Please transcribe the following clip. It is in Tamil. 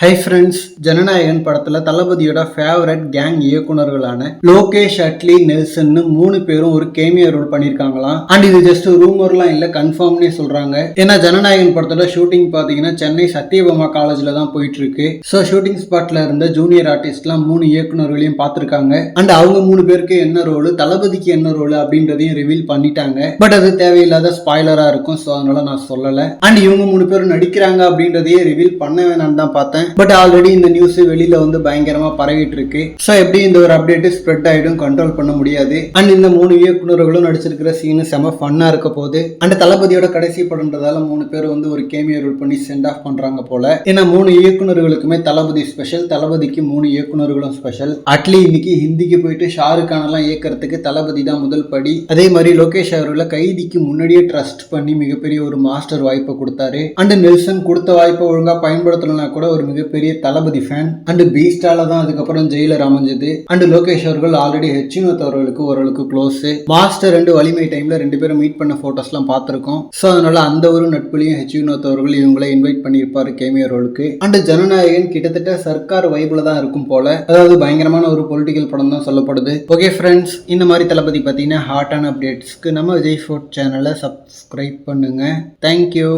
ஹை ஃப்ரெண்ட்ஸ் ஜனநாயகன் படத்துல தளபதியோட ஃபேவரட் கேங் இயக்குனர்களான லோகேஷ் அட்லி நெல்சன் மூணு பேரும் ஒரு கேமியா ரோல் பண்ணியிருக்காங்களாம் அண்ட் இது ஜஸ்ட் ரூமர்லாம் இல்ல கன்ஃபார்ம்னே சொல்றாங்க. ஏன்னா ஜனநாயகன் படத்தோட ஷூட்டிங் பாத்தீங்கன்னா சென்னை சத்யபாமா காலேஜ்ல தான் போயிட்டு இருக்கு ஸோ ஷூட்டிங் ஸ்பாட்ல இருந்த ஜூனியர் ஆர்டிஸ்ட்லாம் மூணு இயக்குனர்களையும் பார்த்திருக்காங்க. அண்ட் அவங்க மூணு பேருக்கு என்ன ரோல் தளபதிக்கு என்ன ரோல் அப்படின்றதையும் ரிவீல் பண்ணிட்டாங்க. பட் அது தேவையில்லாத ஸ்பாய்லரா இருக்கும் ஸோ அதனால நான் சொல்லல. அண்ட் இவங்க மூணு பேரும் நடிக்கிறாங்க அப்படின்றதையே ரிவீல் பண்ண வேணாம்னு தான் பார்த்தேன். பட் ஆல்ரெடி இந்த நியூஸ் வெளியில வந்து பயங்கரமா பரவிட்டு இருக்கு ஸோ எப்படி இந்த ஒரு அப்டேட் ஸ்ப்ரெட் ஆயிடும் கண்ட்ரோல் பண்ண முடியாது. அண்ட் இந்த மூணு இயக்குனர்களும் நடிச்சிருக்கிற சீனு செம ஃபன்னா இருக்க போது அண்ட் தளபதியோட கடைசி படம்ன்றதால மூணு பேர் வந்து ஒரு கேமியோ ரோல் பண்ணி சென்ட் ஆஃப் பண்றாங்க போல. ஏன்னா மூணு இயக்குனர்களுக்குமே தளபதி ஸ்பெஷல் தளபதிக்கு மூணு இயக்குனர்களும் ஸ்பெஷல் அட்லி இன்னைக்கு ஹிந்திக்கு போயிட்டு ஷாருக் கான் எல்லாம் இயக்கிறதுக்கு தளபதி தான் முதல் படி. அதே மாதிரி லோகேஷ் அவர்களை கைதிக்கு முன்னாடியே ட்ரஸ்ட் பண்ணி மிகப்பெரிய ஒரு மாஸ்டர் வாய்ப்பை கொடுத்தாரு. அண்ட் நெல்சன் கொடுத்த வாய்ப்பை ஒழுங்கா பயன்படுத்தலன்னா கூட ஒரு மிகப்பெரிய தளபதி ஃபேன் அண்ட் பீஸ்டால தான் அதுக்கப்புறம் ஜெயிலர் அமைஞ்சது. அண்ட் லோகேஷ் அவர்கள் ஆல்ரெடி ஹெச்சினோத் அவர்களுக்கு ஓரளவுக்கு க்ளோஸ் மாஸ்டர் ரெண்டு வலிமை டைம்ல ரெண்டு பேரும் மீட் பண்ண போட்டோஸ்லாம் பார்த்துருக்கோம். ஸோ அதனால அந்த ஒரு நட்புலையும் ஹெச்வினோத் அவர்கள் இவங்களை இன்வைட் பண்ணியிருப்பாரு கேமியோ ரோலுக்கு அண்ட் ஜனநாயகன் கிட்டத்தட்ட சர்க்கார் வைப்ல தான் இருக்கும் போல. அதாவது பயங்கரமான ஒரு பொலிட்டிக்கல் படம் தான் சொல்லப்படுது. ஓகே ஃப்ரெண்ட்ஸ் இந்த மாதிரி தளபதி பார்த்தீங்கன்னா ஹாட்டான அப்டேட்ஸ்க்கு நம்ம விஜய் ஃபோர்ட் சேனலை சப்ஸ்கிரைப் பண்ணுங்க. Thank you